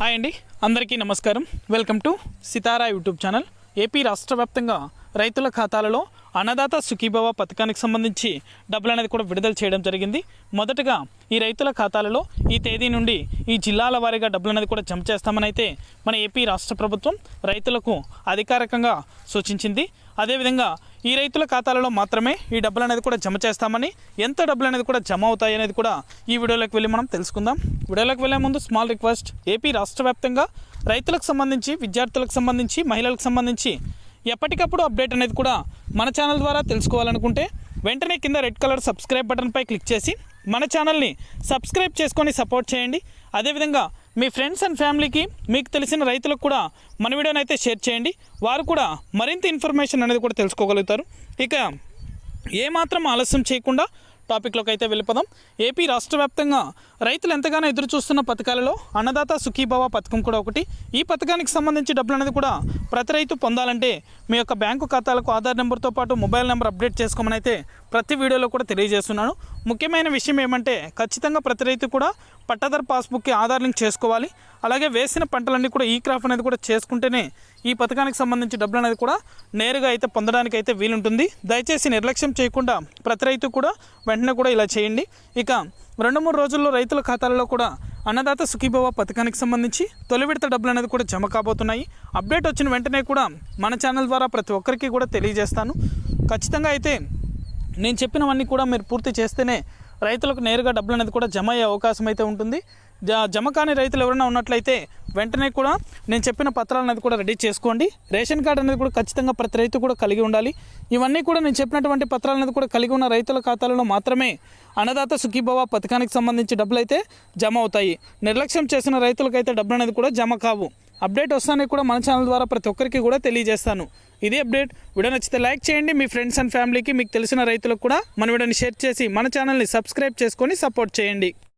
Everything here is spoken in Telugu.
హాయ్ అండి అందరికీ నమస్కారం. Welcome to Sitara YouTube channel. AP రాష్ట్ర వ్యాప్తంగా రైతుల ఖాతాలలో అన్నదాత సుఖీభవ పథకానికి సంబంధించి డబ్బులు అనేది కూడా విడుదల చేయడం జరిగింది. మొదటగా ఈ రైతుల ఖాతాలలో ఈ తేదీ నుండి ఈ జిల్లాల వారీగా డబ్బులు అనేది కూడా జమ చేస్తామని అయితే మన ఏపీ రాష్ట్ర ప్రభుత్వం రైతులకు అధికారికంగా సూచించింది. అదేవిధంగా ఈ రైతుల ఖాతాలలో మాత్రమే ఈ డబ్బులు అనేది కూడా జమ చేస్తామని ఎంత డబ్బులు అనేది కూడా జమ అవుతాయి అనేది కూడా ఈ వీడియోలోకి వెళ్ళి మనం తెలుసుకుందాం. వీడియోలోకి వెళ్ళే ముందు స్మాల్ రిక్వెస్ట్ ఏపీ రాష్ట్ర వ్యాప్తంగా రైతులకు సంబంధించి విద్యార్థులకు సంబంధించి మహిళలకు సంబంధించి ఎప్పటికప్పుడు అప్డేట్ అనేది కూడా మన ఛానల్ ద్వారా తెలుసుకోవాలనుకుంటే వెంటనే కింద రెడ్ కలర్ సబ్స్క్రైబ్ బటన్పై క్లిక్ చేసి మన ఛానల్ని సబ్స్క్రైబ్ చేసుకొని సపోర్ట్ చేయండి. అదేవిధంగా మీ ఫ్రెండ్స్ అండ్ ఫ్యామిలీకి మీకు తెలిసిన రైతులకు కూడా మన వీడియోని అయితే షేర్ చేయండి. వారు కూడా మరింత ఇన్ఫర్మేషన్ అనేది కూడా తెలుసుకోగలుగుతారు. ఇక ఏమాత్రం ఆలస్యం చేయకుండా టాపిక్లోకి అయితే వెళ్ళిపోదాం. ఏపీ రాష్ట్ర వ్యాప్తంగా రైతులు ఎంతగానో ఎదురు చూస్తున్న పథకాలలో అన్నదాత సుఖీభావ పథకం కూడా ఒకటి. ఈ పథకానికి సంబంధించి డబ్బులు అనేది కూడా ప్రతి రైతు పొందాలంటే మీ యొక్క బ్యాంకు ఖాతాలకు ఆధార్ నెంబర్తో పాటు మొబైల్ నెంబర్ అప్డేట్ చేసుకోమని అయితే ప్రతి వీడియోలో కూడా తెలియజేస్తున్నాను. ముఖ్యమైన విషయం ఏమంటే ఖచ్చితంగా ప్రతి రైతు కూడా పట్టాదారు పాస్బుక్కి ఆధార్ లింక్ చేసుకోవాలి. అలాగే వేసిన పంటలన్నీ కూడా ఈ క్రాఫ్ అనేది కూడా చేసుకుంటేనే ఈ పథకానికి సంబంధించి డబ్బులు అనేది కూడా నేరుగా అయితే పొందడానికి అయితే వీలుంటుంది. దయచేసి నిర్లక్ష్యం చేయకుండా ప్రతి రైతు కూడా వెంటనే కూడా ఇలా చేయండి. ఇక రెండు మూడు రోజుల్లో రైతుల ఖాతాలలో కూడా అన్నదాత సుఖీభవ పథకానికి సంబంధించి తొలి విడత డబ్బులు అనేది కూడా జమ కాబోతున్నాయి. అప్డేట్ వచ్చిన వెంటనే కూడా మన ఛానల్ ద్వారా ప్రతి ఒక్కరికి కూడా తెలియజేస్తాను. ఖచ్చితంగా అయితే నేను చెప్పినవన్నీ కూడా మీరు పూర్తి చేస్తేనే రైతులకు నేరుగా డబ్బులు అనేది కూడా జమ అయ్యే అవకాశం అయితే ఉంటుంది. జమ కాని రైతులు ఎవరైనా ఉన్నట్లయితే వెంటనే కూడా నేను చెప్పిన పత్రాలు అనేది కూడా రెడీ చేసుకోండి. రేషన్ కార్డు అనేది కూడా ఖచ్చితంగా ప్రతి రైతు కూడా కలిగి ఉండాలి. ఇవన్నీ కూడా నేను చెప్పినటువంటి పత్రాలు అనేది కూడా కలిగి ఉన్న రైతుల ఖాతాలలో మాత్రమే అన్నదాత సుఖీభవ పథకానికి సంబంధించి డబ్బులు అయితే జమ అవుతాయి. నిర్లక్ష్యం చేసిన రైతులకైతే డబ్బులు అనేది కూడా జమ కావు. అప్డేట్ వస్తానే కూడా మన ఛానల్ ద్వారా ప్రతి ఒక్కరికి కూడా తెలియజేస్తాను. ఇది అప్డేట్. వీడియో నచ్చితే లైక్ చేయండి. మీ ఫ్రెండ్స్ అండ్ ఫ్యామిలీకి మీకు తెలిసిన రైతులకు కూడా మన వీడియోని షేర్ చేసి మన ఛానల్ని సబ్స్క్రైబ్ చేసుకొని సపోర్ట్ చేయండి.